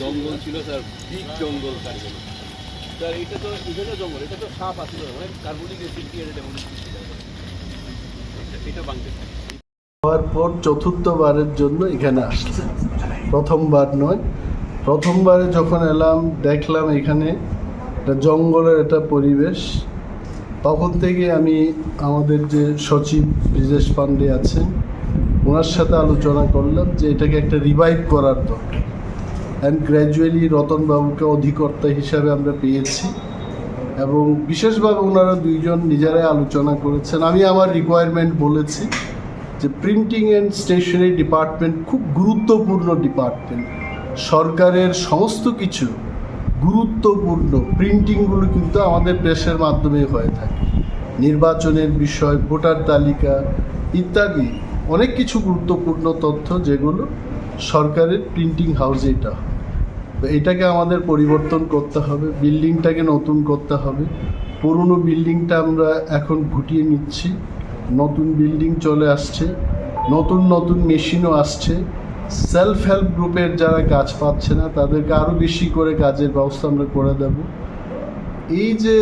জঙ্গল ছিল, sir big জঙ্গল এখানে। স্যার, এটা তো বিভিন্ন জঙ্গল, এটা তো সাপ আসছিল মানে কার্বনিক এটা এটা- বাংলাদেশ হওয়ার পর চতুর্থবারের জন্য এখানে আসছে। প্রথমবার নয়। প্রথমবারে যখন এলাম, দেখলাম এখানে জঙ্গলের একটা পরিবেশ। তখন থেকে আমি আমাদের যে সচিব ব্রিজেশ পান্ডে আছেন ওনার সাথে আলোচনা করলাম যে এটাকে একটা রিভাইভ করার দরকার। অ্যান্ড গ্র্যাজুয়ালি রতনবাবুকে অধিকর্তা হিসাবে আমরা পেয়েছি। এবং বিশেষভাবে ওনারা দুইজন নিজেরাই আলোচনা করেছেন। আমি আমার রিকোয়ারমেন্ট বলেছি যে প্রিন্টিং অ্যান্ড স্টেশনারি ডিপার্টমেন্ট খুব গুরুত্বপূর্ণ ডিপার্টমেন্ট সরকারের সমস্ত কিছু গুরুত্বপূর্ণ। প্রিন্টিংগুলো কিন্তু আমাদের প্রেসের মাধ্যমে হয়ে থাকে। নির্বাচনের বিষয়, ভোটার তালিকা ইত্যাদি। অনেক কিছু গুরুত্বপূর্ণ তথ্য যেগুলো সরকারের প্রিন্টিং হাউসে এটা। এটাকে আমাদের পরিবর্তন করতে হবে বিল্ডিংটাকে নতুন করতে হবে। পুরনো বিল্ডিংটা আমরা এখন ঘুটিয়ে নিচ্ছি। নতুন বিল্ডিং চলে আসছে, নতুন নতুন মেশিনও আসছে। সেলফ হেল্প গ্রুপের যারা কাজ পাচ্ছে না, তাদেরকে আরও বেশি করে কাজের ব্যবস্থা আমরা করে দেব। এই যে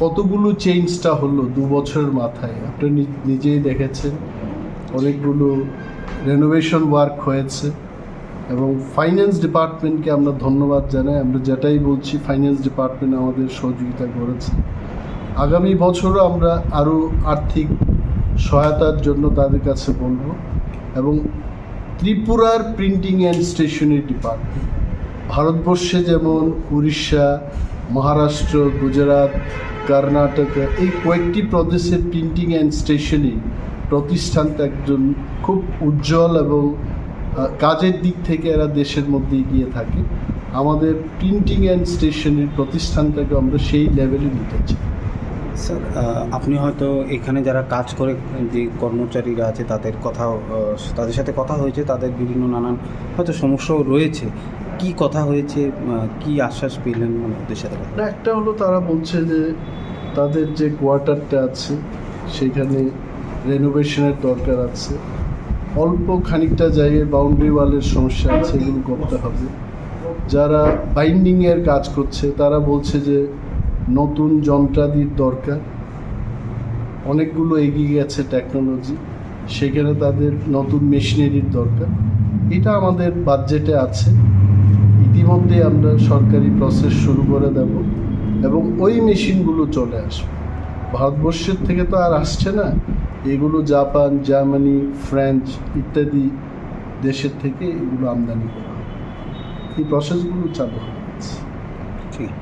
কতগুলো চেঞ্জটা হলো দু বছরের মাথায় আপনি নিজেই দেখেছেন। অনেকগুলো রেনোভেশন ওয়ার্ক হয়েছে এবং ফাইন্যান্স ডিপার্টমেন্টকে আমরা ধন্যবাদ জানাই। আমরা যেটাই বলছি ফাইন্যান্স ডিপার্টমেন্ট আমাদের সহযোগিতা করেছে। আগামী বছরও আমরা আরও আর্থিক সহায়তার জন্য তাদের কাছে বলব এবং ত্রিপুরার প্রিন্টিং অ্যান্ড স্টেশনারি ডিপার্টমেন্ট ভারতবর্ষে যেমন উড়িষ্যা, মহারাষ্ট্র, গুজরাট, কর্ণাটক এই কয়েকটি প্রদেশের প্রিন্টিং অ্যান্ড স্টেশনারি প্রতিষ্ঠানটা একজন খুব উজ্জ্বল এবং কাজের দিক থেকে এরা দেশের মধ্যে এগিয়ে থাকে। আমাদের প্রিন্টিং অ্যান্ড স্টেশনের প্রতিষ্ঠানটাকে আমরা সেই লেভেলে নিতে চাই। স্যার আপনি হয়তো এখানে যারা কাজ করে যে কর্মচারীরা আছে তাদের কথা তাদের সাথে কথা হয়েছে তাদের বিভিন্ন নানান হয়তো সমস্যাও রয়েছে। কি কথা হয়েছে কি আশ্বাস পেলেন মানে ওদের সাথে একটা হলো তারা বলছে যে তাদের যে কোয়ার্টারটা আছে সেখানে রেনোভেশনের দরকার আছে। অল্প খানিকটা জায়গায় বাউন্ডারি ওয়ালের সমস্যা আছে, এগুলো করতে হবে। যারা বাইন্ডিংয়ের কাজ করছে, তারা বলছে যে নতুন যন্ত্রাদির দরকার। অনেকগুলো এগিয়ে গেছে টেকনোলজি সেখানে তাদের নতুন মেশিনারির দরকার। এটা আমাদের বাজেটে আছে। ইতিমধ্যে আমরা সরকারি প্রসেস শুরু করে দেব এবং ওই মেশিনগুলো চলে আসবে। ভারতবর্ষের থেকে তো আর আসছে না। এগুলো জাপান, জার্মানি ফ্রান্স ইত্যাদি দেশের থেকে এগুলো আমদানি করা এই প্রসেসগুলো চালু হয়ে গেছে। ঠিক।